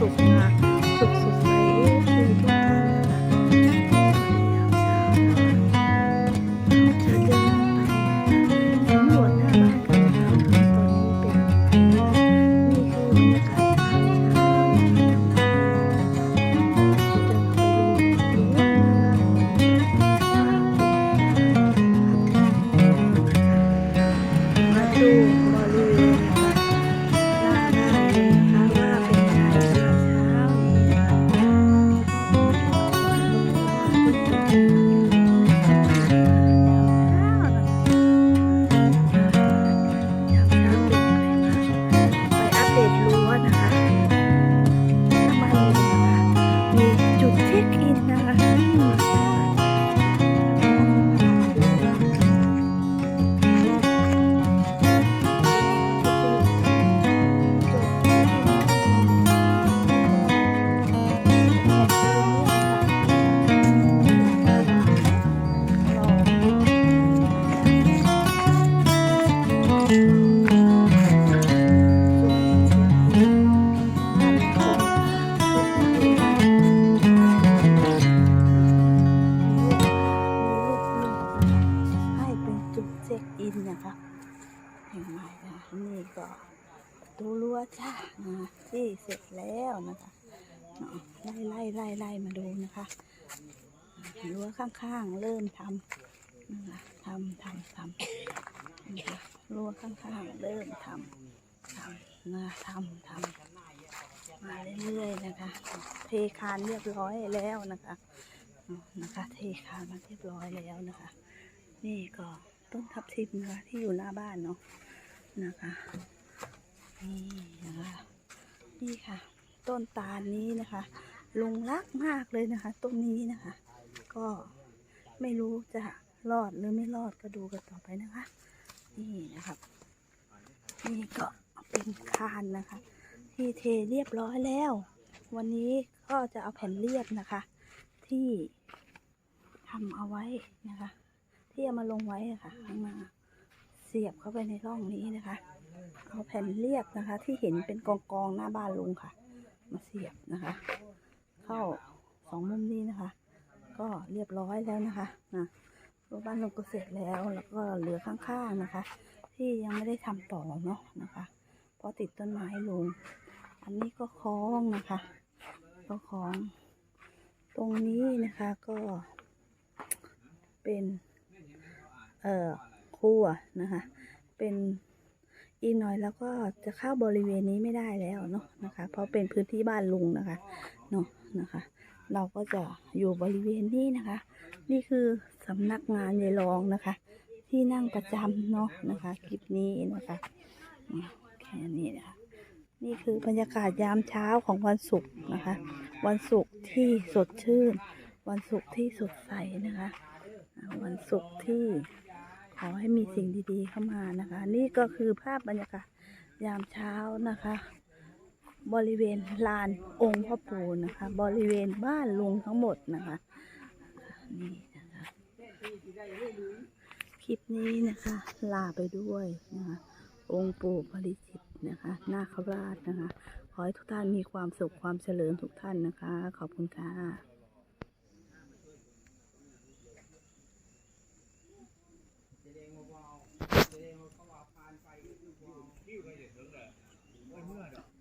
สุขม ดินนะคะเห็นไหม่นะนี่ก็ตูรั้วจ้านะที่เสร็จแล้วนะคะเนาะไล่ไล่ไล่ไล่มาดูนะคะรั้วข้างๆ เริ่มทำนะคะทำทำทำนะคะรั้วข้างๆ เริ่มทำทำนะทำทำมาเรื่อยๆนะคะ เทคานเรียบร้อยแล้วนะคะนะคะ เทคานมาเรียบร้อยแล้วนะคะ นี่ก็ ต้นทับทิมนะคะที่อยู่หน้าบ้านเนาะนะคะนี่นะคะนี่ค่ะ ต้นตาลนี้นะคะลุงรักมากเลยนะคะ ต้นนี้นะคะ ก็ไม่รู้จะรอดหรือไม่รอดก็ดูกันต่อไปนะคะ นี่นะครับ นี่ก็เป็นคานนะคะ ที่เทเรียบร้อยแล้ว วันนี้ก็จะเอาแผ่นเรียบนะคะ ที่ทำเอาไว้นะคะ ที่เอามาลงไว้ค่ะข้างหน้าเสียบเข้าไปในร่องนี้นะคะ เอาแผ่นเรียบนะคะ ที่เห็นเป็นกองกองหน้าบ้านลุงค่ะ มาเสียบนะคะ เข้าสองมุมนี้นะคะ ก็เรียบร้อยแล้วนะคะนะรั้วบ้านลุงก็เสร็จแล้วแล้วก็เหลือข้างๆนะคะ ที่ยังไม่ได้ทำต่อเนาะนะคะเพราะติดต้นไม้ลุงอันนี้ก็คล้องนะคะ ก็คล้อง ตรงนี้นะคะก็เป็น เอ่อครัวนะคะ เป็นอีกหน่อยแล้วก็จะเข้าบริเวณนี้ไม่ได้แล้วเนาะนะคะ เพราะเป็นพื้นที่บ้านลุงนะคะเนาะนะคะ เราก็จะอยู่บริเวณนี้นะคะ นี่คือสำนักงานยายรองนะคะ ที่นั่งประจำเนาะนะคะคลิปนี้นะคะแค่นี้นะคะนี่คือบรรยากาศยามเช้าของวันศุกร์นะคะ วันศุกร์ที่สดชื่น วันศุกร์ที่สดใสนะคะ วันศุกร์ที่ ขอให้มีสิ่งดีๆเข้ามานะคะ นี่ก็คือภาพบรรยากาศยามเช้านะคะ บริเวณลานองค์พ่อปู่นะคะ บริเวณบ้านลุงทั้งหมดนะคะนี่นะคะคลิปนี้นะคะ ลาไปด้วยนะคะ องค์ปู่ปริจิตนะคะนาคราชนะคะ ขอให้ทุกท่านมีความสุขความเจริญทุกท่านนะคะ ขอบคุณค่ะ เมื่อเมื่อเดี๋ยว